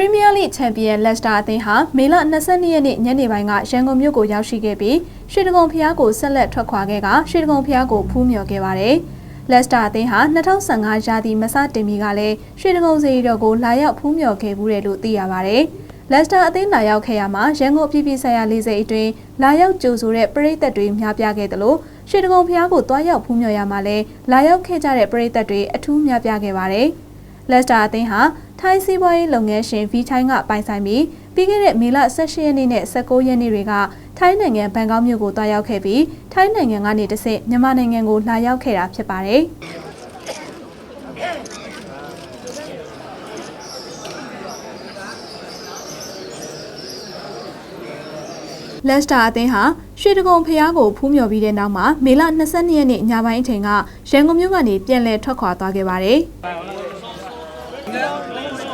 Premier League Champion Leicester အသင်းဟာမေလ22ရက်နေ့ညနေပိုင်းကရန်ကုန်မြို့ကိုရောက်ရှိခဲ့ပြီးရွှေဒဂုံဖျားကိုဆက်လက်ထွက်ခွာခဲ့ကရွှေဒဂုံဖျားကိုဖူးမြော်ခဲ့ပါတယ်။ Leicester အသင်းဟာ2015ရာသီမစတင်မီကလည်းရွှေဒဂုံစေရီတော်ကိုလာရောက်ဖူးမြော်ခဲ့ဘူးတယ်လို့သိရပါတယ်။ Leicester အသင်းလာရောက်ခဲ့ရမှာရန်ကုန်ပြည်ပြည်ဆိုင်ရာလေဆိပ်အတွင်းလာရောက်ကြိုဆိုတဲ့ပရိသတ်တွေများပြားခဲ့တယ်လို့ရွှေဒဂုံဖျားကိုတွားရောက်ဖူးမြော်ရမှာလည်းလာရောက်ခဲ့ကြတဲ့ပရိသတ်တွေအထူးများပြားခဲ့ပါတယ်။ လက်စတာအသင်းဟာထိုင်းစီးပွားရေးလုပ်ငန်းရှင် V ထိုင်းကပိုင်ဆိုင်ပြီးပြီးခဲ့တဲ့မေလ18ရက်နေ့နဲ့19ရက်နေ့တွေကထိုင်းနိုင်ငံဘန်ကောက်မြို့ကိုတွားရောက်ခဲ့ပြီးထိုင်းနိုင်ငံကနေတဆင့်မြန်မာနိုင်ငံကိုလာရောက်ခဲ့တာဖြစ်ပါတယ်။လက်စတာအသင်းဟာရွှေတကုံဖျားကိုဖူးမြော်ပြီးတဲ့နောက်မှာမေလ22ရက်နေ့ညပိုင်းအချိန်ကရန်ကုန်မြို့ကနေပြန်လည်ထွက်ခွာသွားခဲ့ပါတယ်။ 안녕하 세.